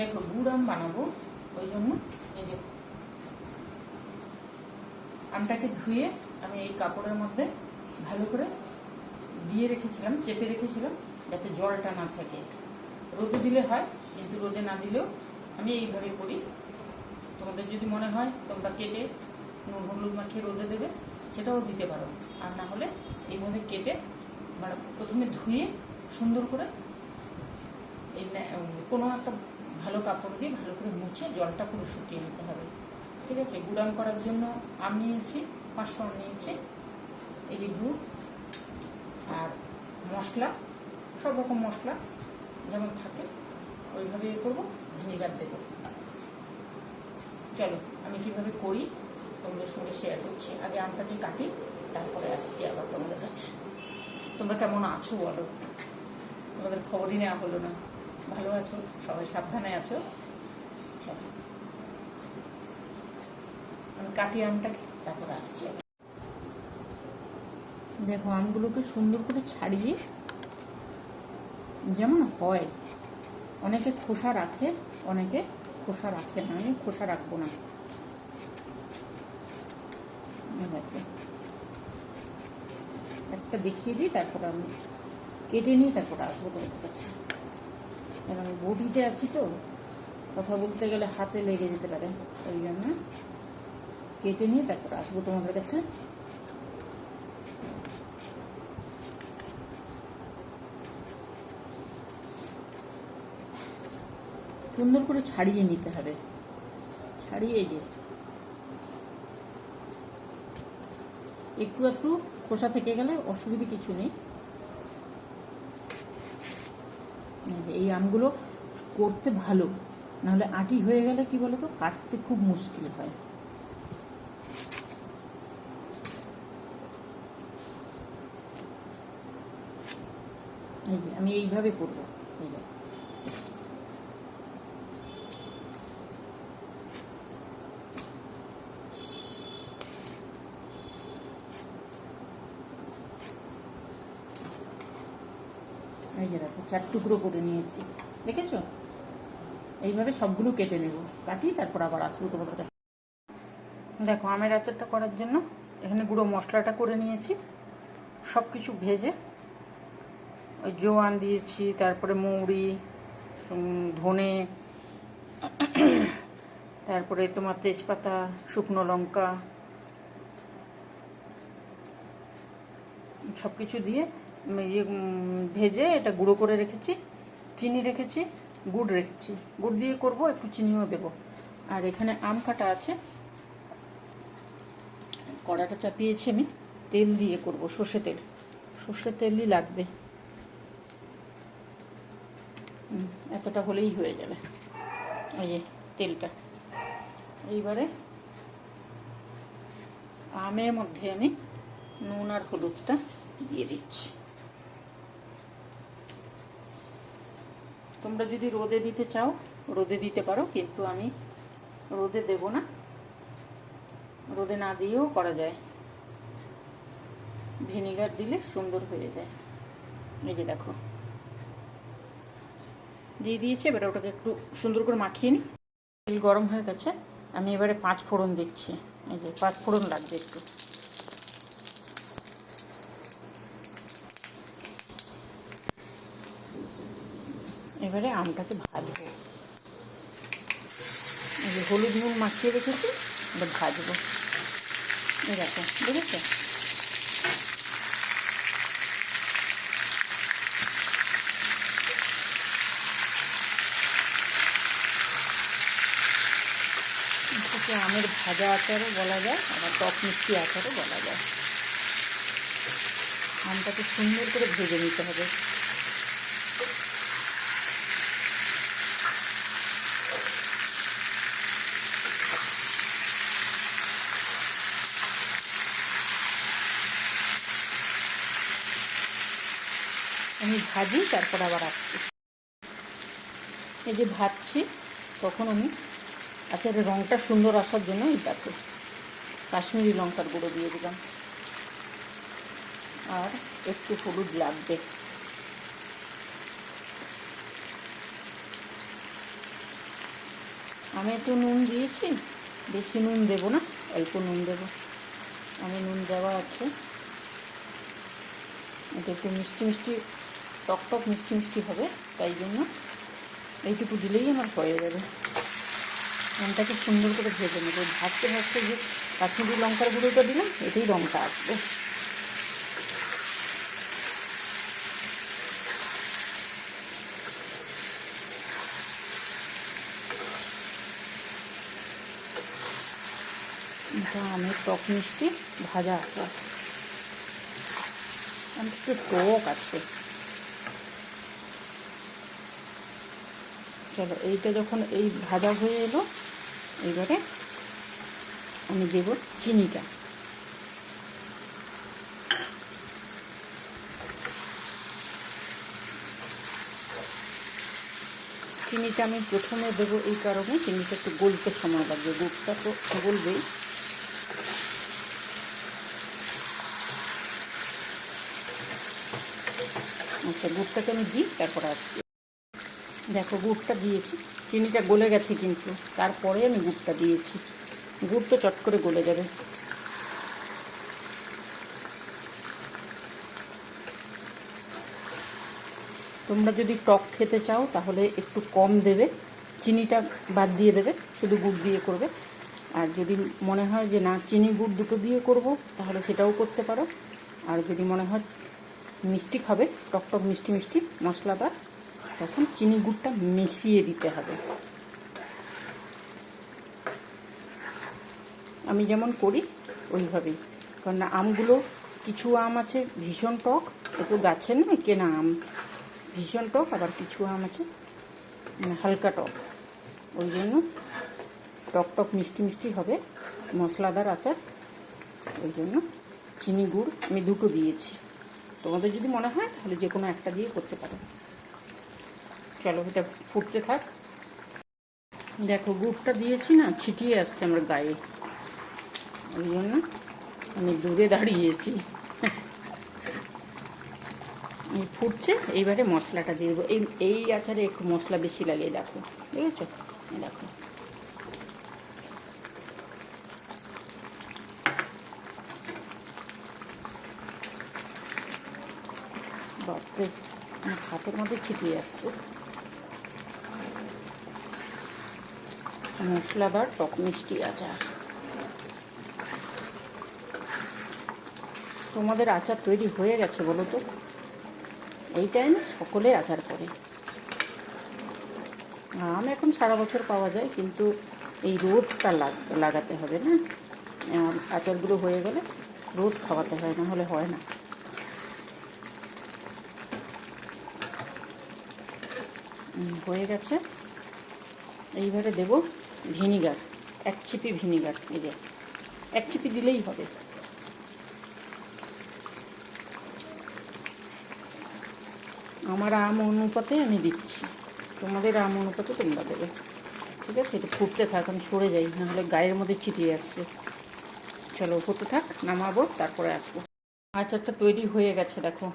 দেখো গুড় আম বানাবো। ওই জন্য এই যে আমটাকে ধুয়ে আমি এই কাপড়ের মধ্যে ভালো করে দিয়ে রেখেছিলাম, চেপে রেখেছিলাম, যাতে জলটা না থাকে। রোদে দিলে হয়, কিন্তু রোদে না দিলেও আমি এইভাবে করি। তোমাদের যদি মনে হয় তোমরা কেটে নুন, হলুদ মাখিয়ে রোদে দেবে, সেটাও দিতে পারো। আর না হলে এইভাবে কেটে প্রথমে ধুয়ে সুন্দর করে এই কোনো একটা ভালো কাপড় দিয়ে ভালো করে মুছে জলটা পুরো শুকিয়ে নিতে হবে। ঠিক আছে? গুড়ান করার জন্য আম নিয়েছি, পাঁচশো আম নিয়েছি, এই যে গুড় আর মশলা, সব রকম মশলা যেমন থাকে, ওইভাবে ইয়ে করব, ভিনিগার দেবো। চলো, আমি কীভাবে করি তোমাদের সঙ্গে শেয়ার করছি। আগে আমটাকে কাটি, তারপরে আসছি আবার তোমাদের কাছে। তোমরা কেমন আছো বলো? তোমাদের খবরই নেওয়া হলো না। ভালো আছো? সবাই সাবধানে আছো? চলো আমি কাটি আমটাকে তারপরে আসছি দেখো আমগুলোকে সুন্দর করে ছাড়িয়ে যেমন হয়, অনেকে খোসা রাখে, অনেকে খোসা রাখে না, আমি খোসা রাখব না। একটা দেখিয়ে দিই, তারপর আমি কেটে নিই, তারপর আসব তোমাদের কাছে। কারণ আমি বডিতে আছি তো, কথা বলতে গেলে হাতে লেগে যেতে পারে। ওই জন্য কেটে নিয়ে তারপর আসব তোমাদের কাছে। সুন্দর করে ছাড়িয়ে নিতে হবে। ছাড়িয়ে যে একটু একটু খোসা থেকে গেলে অসুবিধে কিছু নেই। এই এই আমগুলো করতে ভালো। নাহলে আটি হয়ে গেলে কি বলতো, কাটতে খুব মুশকিল হয়। এই আমি এইভাবে করব। এই দেখো চার টুকরো করে নিয়েছি। দেখেছ? এইভাবে সবগুলো কেটে নেব। কাটি তারপর আবার আসব তোমাদের কাছে। দেখো, আমের আচারটা করার জন্য এখানে গুঁড়ো মশলাটা করে নিয়েছি। সব কিছু ভেজে ওই জোয়ান দিয়েছি, তারপরে মৌরি ধনে, তারপরে তোমার তেজপাতা, শুকনো লঙ্কা সব কিছু দিয়ে ইয়ে, ভেজে এটা গুঁড়ো করে রেখেছি চিনি রেখেছি গুড় রেখেছি। গুড় দিয়ে করব একটু চিনিও দেব। আর এখানে আম কাটা আছে। কড়াটা চাপিয়েছি আমি। তেল দিয়ে করব সর্ষে তেল। সর্ষে তেলই লাগবে। এতটা হলেই হয়ে যাবে। যে তেলটা। এইবারে আমের মধ্যে আমি নুন আর হলুদটা দিয়ে দিচ্ছি। তোমরা যদি রোদে দিতে চাও, রোদে দিতে পারো, কিন্তু আমি রোদে দেব না। রোদে না দিয়েও করা যায়। ভিনিগার দিলে সুন্দর হয়ে যায়। এই যে দেখো। দিয়ে দিয়েছি, এবারে ওটাকে একটু সুন্দর করে মাখিয়ে নিই। তেল গরম হয়ে গেছে, আমি এবারে পাঁচ ফোড়ন দিচ্ছি। এই যে পাঁচ ফোড়ন লাগবে একটু। এবারে আমটাকে ভাজবো। এই যে হলুদ নুন মাখিয়ে রেখেছি, এবার ভাজবো। দেখো বুঝেছ আমের ভাজা আচারও বলা যায়, আবার টক মিষ্টি আচারও বলা যায়। আমটাকে সুন্দর করে ভেজে নিতে হবে আমি ভাজি, তারপর আবার আসছি এই যে ভাজছি, তখন আমি আচারের রঙটা সুন্দর আসার জন্য দেখো, কাশ্মীরি লঙ্কার গুঁড়ো দিয়ে দিলাম। আর একটু হলুদ লাগবে। আমি একটু নুন দিয়েছি, বেশি নুন দেবো না, অল্প নুন দেবো। আমি নুন দেওয়া আছে। এটা একটু মিষ্টি মিষ্টি টক টক মিষ্টি মিষ্টি হবে, তাই জন্য এইটুকু দিলেই আমার হয়ে যাবে। নুনটাকে সুন্দর করে ভেজে নেব। ভাজতে ভাজতে যে কাশ্মীরি লঙ্কার গুঁড়োটা দিলাম এটাই রঙটা আসবে। আমের টক মিষ্টি, ভাজা আচার আমি একটু টক আছে। চলো, এইটা যখন এই ভাজা হয়ে এলো এবারে আমি দেব চিনিটা। চিনিটা আমি প্রথমে দেবো এই কারণে, চিনিটা একটু গলতে সময় লাগবে, দুধটা তো গলবেই। আচ্ছা গুড়টাকে আমি দিই, তারপরে আসছি। দেখো গুড়টা দিয়েছি, চিনিটা গলে গেছে কিন্তু। তারপরে আমি গুড়টা দিয়েছি। গুড় তো চট করে গলে যাবে। তোমরা যদি টক খেতে চাও, তাহলে একটু কম দেবে। চিনিটা বাদ দিয়ে দেবে, শুধু গুড় দিয়ে করবে। আর যদি মনে হয় যে না, চিনি গুড় দুটো দিয়ে করব, তাহলে সেটাও করতে পারো। আর যদি মনে হয় মিষ্টি খাবে, টক টক মিষ্টি মিষ্টি মশলাদার তখন চিনি গুড়টা মিশিয়ে দিতে হবে। আমি যেমন করি, ওইভাবেই। কারণ আমগুলো, কিছু আম আছে ভীষণ টক, একটু গাছের নয়, কেনা আম। ভীষণ টক, আবার কিছু আম আছে মানে হালকা টক। ওই জন্য টক টক মিষ্টি মিষ্টি হবে, মশলাদার আচার। ওই জন্য চিনি গুড় আমি দুটো দিয়েছি। তোমাদের যদি মনে হয়, তাহলে যে কোনো একটা দিয়ে করতে পারো। চলো এটা ফুটতে থাক। দেখো, গুড়টা দিয়েছি না, ছিটিয়ে আসছে আমার গায়ে। ওই জন্য আমি দূরে দাঁড়িয়েছি। এই ফুটছে, এইবারে মশলাটা দিয়ে দেবো। এই এই আচারে একটু মশলা বেশি লাগে, দেখো। দেখেছ? দেখো। বাপরে, হাতের মধ্যে ছিটিয়ে আসছে। মশলাদার টক মিষ্টি আচার। তোমাদের আচার তৈরি হয়ে গেছে বলো তো? এই টাইমে সকলে আচার করে। আম এখন সারা বছর পাওয়া যায়, কিন্তু এই রোদটা লাগাতে হবে না। আচারগুলো হয়ে গেলে রোদ খাওয়াতে হয়, না হলে হয় না। হয়ে গেছে। এইবারে দেব ভিনিগার, এক ছিপি ভিনিগার, এই যে। এক ছিপি দিলেই হবে। আমার আম অনুপাতে আমি দিচ্ছি। তোমাদের আম অনুপাতে তোমরা দেবে। ঠিক আছে? এটা ফুটতে থাক, আমি সরে যাই, নাহলে গায়ের মধ্যে ছিটিয়ে আসছে। চলো, হতে থাক, নামাবো, তারপরে আসব। আচারটা তৈরি হয়ে গেছে, দেখো।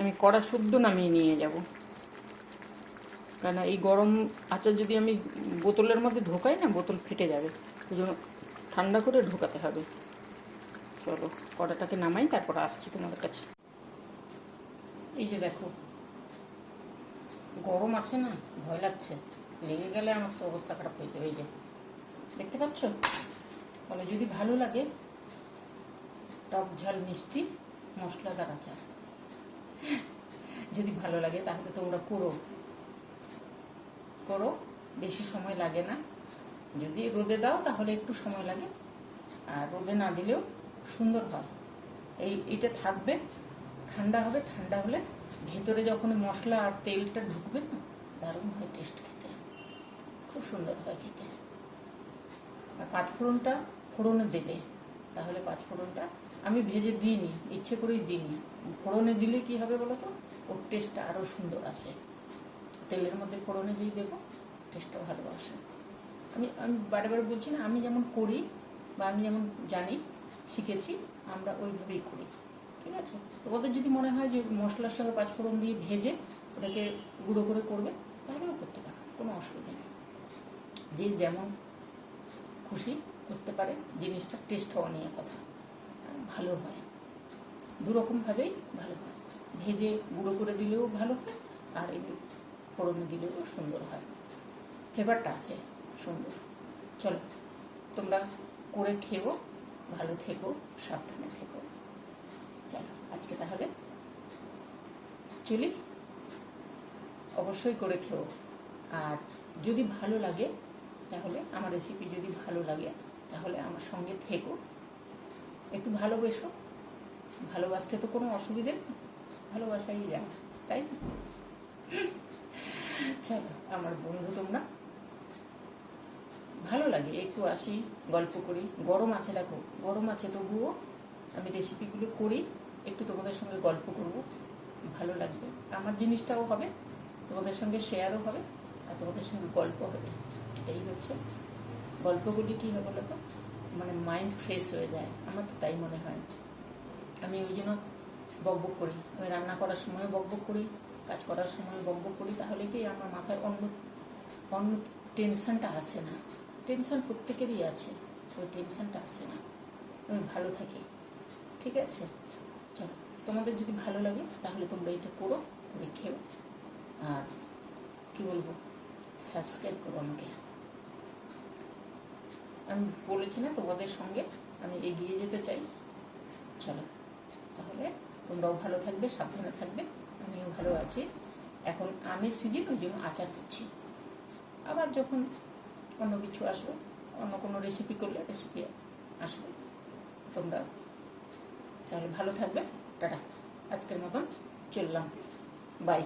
আমি কড়া শুদ্ধ নামিয়ে নিয়ে যাব। কারণ এই গরম আচার যদি আমি বোতলের মধ্যে ঢোকাই না, বোতল ফেটে যাবে। ওই জন্য ঠান্ডা করে ঢোকাতে হবে। চলো কড়াটাকে নামাই, তারপর আসছি তোমাদের কাছে। এই যে দেখো, গরম আছে না, ভয় লাগছে। লেগে গেলে আমার তো অবস্থা খারাপ হয়ে যাবে, এই যে। দেখতে পাচ্ছ? বলে যদি ভালো লাগে, টক ঝাল, মিষ্টি, মশলাদার আচার। যদি ভালো লাগে, তাহলে তোমরা করো। করো, বেশি সময় লাগে না। যদি রোদে দাও, তাহলে একটু সময় লাগে। আর রোদে না দিলেও সুন্দর হয়। এই, এটা থাকবে, ঠান্ডা হবে, ঠান্ডা হলে ভেতরে যখন মশলা আর তেলটা ঢুকবে না, দারুণ হয় টেস্ট খেতে। খুব সুন্দর হয় খেতে। আর পাঁচফোড়নটা ফোড়নে দেবে। তাহলে পাঁচফোড়নটা আমি ভেজে দিইনি, ইচ্ছে করেই দিইনি। ফোড়নে দিলে কি হবে বলো তো? ওর টেস্টটা আরও সুন্দর আসে। তেলের মধ্যে ফোড়নে যেই দেবো টেস্টটা ভালো আসে। আমি আমি বারে বারে বলছি না, আমি যেমন করি বা আমি যেমন জানি, শিখেছি, আমরা ওইভাবেই করি, ঠিক আছে? তো ওদের যদি মনে হয় যে মশলার সঙ্গে পাঁচফোড়ন দিয়ে ভেজে ওটাকে গুঁড়ো করে করবে তাহলেও করতে পারো কোনো অসুবিধা নেই। যে যেমন খুশি করতে পারে, জিনিসটা টেস্ট হওয়া নিয়ে কথা, ভালো হয়। দুরকমভাবেই ভালো হয়। ভেজে গুঁড়ো করে দিলেও ভালো হয়, আর এমনি ফোড়নে দিলেও সুন্দর হয়। ফ্লেভারটা আসে সুন্দর। চলো, তোমরা করে খেও ভালো থেকো, সাবধানে থেকো। চলো, আজকে তাহলে চলি। অবশ্যই করে খেও। আর যদি ভালো লাগে, তাহলে আমার রেসিপি যদি ভালো লাগে, তাহলে আমার সঙ্গে থেকো। একটু ভালোবেসো। ভালোবাসতে তো কোনো অসুবিধে নেই। ভালোবাসাই যায়, তাই না? চলো আমার বন্ধু তোমরা। ভালো লাগে, একটু আসি, গল্প করি। গরম আছে দেখো, গরম আছে তবুও আমি রেসিপিগুলো করি, একটু তোমাদের সঙ্গে গল্প করব, ভালো লাগবে। আমার জিনিসটাও হবে, তোমাদের সঙ্গে শেয়ারও হবে, আর তোমাদের সঙ্গে গল্প হবে। এটাই হচ্ছে। গল্পগুলি কী হবে বলো তো মানে মাইন্ড ফ্রেশ হয়ে যায়, আমার তো তাই মনে হয়। আমি ওই জন্য বকবক করি। আমি রান্না করার সময়ও বকবক করি কাজ করার সময় বকবক করি, তাহলে কি আমার মাথায় অন্য অন্য টেনশনটা আসে না। টেনশন প্রত্যেকেরই আছে, ওই টেনশনটা আসে না। আমি ভালো থাকি, ঠিক আছে? চলো, তোমাদের যদি ভালো লাগে, তাহলে তোমরা এটা করো, করে খেও। আর কি বলব সাবস্ক্রাইব করো আমাকে। আমি বলেছি না তোমাদের সঙ্গে, আমি এগিয়ে যেতে চাই। চলো, তাহলে তোমরাও ভালো থাকবে, সাবধানে থাকবে। আমিও ভালো আছি। এখন আমের সিজন, ওই জন্য আচার করছি। আবার যখন অন্য কিছু আসবে, অন্য কোনো রেসিপি করলে রেসিপি আসবে, তোমরা তাহলে ভালো থাকবে। টাটা। আজকের মতন চললাম। বাই